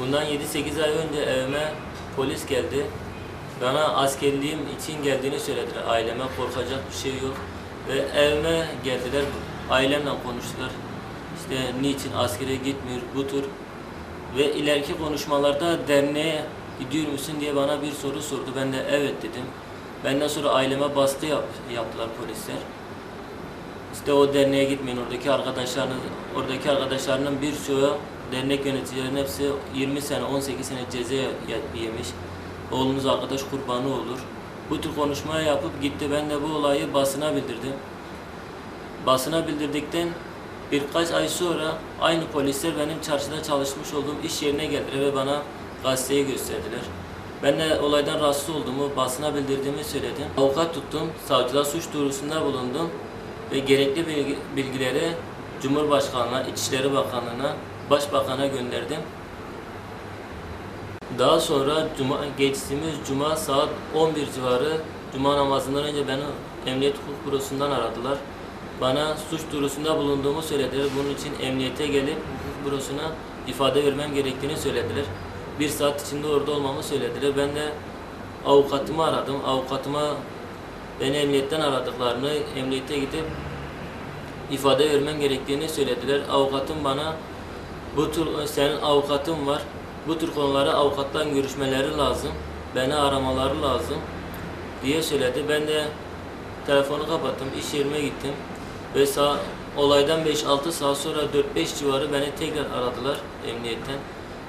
Bundan 7-8 ay önce evime polis geldi. Bana askerliğim için geldiğini söylediler. Aileme korkacak bir şey yok. Ve evime geldiler. Ailemle konuştular. İşte niçin askere gitmiyor bu tür. Ve ileriki konuşmalarda derneğe gidiyor musun diye bana bir soru sordu. Ben de evet dedim. Benden sonra aileme baskı yap, yaptılar polisler. İşte o derneğe gitmeyin. Oradaki arkadaşlarının, oradaki arkadaşlarının bir çoğu dernek yöneticilerinin hepsi 20 sene, 18 sene ceza ye- yemiş. Oğlunuz arkadaş kurbanı olur. Bu tür konuşma yapıp gitti. Ben de bu olayı basına bildirdim. Basına bildirdikten birkaç ay sonra aynı polisler benim çarşıda çalışmış olduğum iş yerine geldiler ve bana gazeteyi gösterdiler. Ben de olaydan rahatsız olduğumu, basına bildirdiğimi söyledim. Avukat tuttum, savcılığa suç duyurusunda bulundum ve gerekli bilgi- bilgileri Cumhurbaşkanı'na, İçişleri Bakanlığı'na, Başbakan'a gönderdim. Daha sonra cuma, geçtiğimiz cuma saat 11 civarı cuma namazından önce beni Emniyet Hukuk Bürosu'ndan aradılar. Bana suç duyurusunda bulunduğumu söylediler. Bunun için emniyete gelip hukuk bürosuna ifade vermem gerektiğini söylediler. Bir saat içinde orada olmamı söylediler. Ben de avukatımı aradım. Avukatıma beni emniyetten aradıklarını, emniyete gidip ifade vermem gerektiğini söylediler. Avukatım bana bu tür senin avukatın var. Bu tür konulara avukattan görüşmeleri lazım. Beni aramaları lazım diye söyledi. Ben de telefonu kapattım. iş yerime gittim. Ve sağ, olaydan 5-6 saat sonra 4-5 civarı beni tekrar aradılar emniyetten.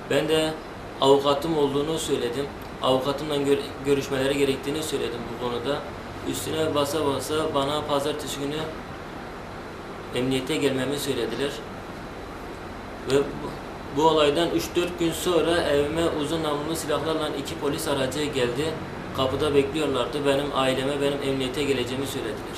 Ben de avukatım olduğunu söyledim. Avukatımla gör- görüşmeleri gerektiğini söyledim bu konuda. Üstüne basa basa bana pazartesi günü emniyete gelmemi söylediler. Ve bu, olaydan 3-4 gün sonra evime uzun namlulu silahlarla iki polis aracı geldi. Kapıda bekliyorlardı. Benim aileme benim emniyete geleceğimi söylediler.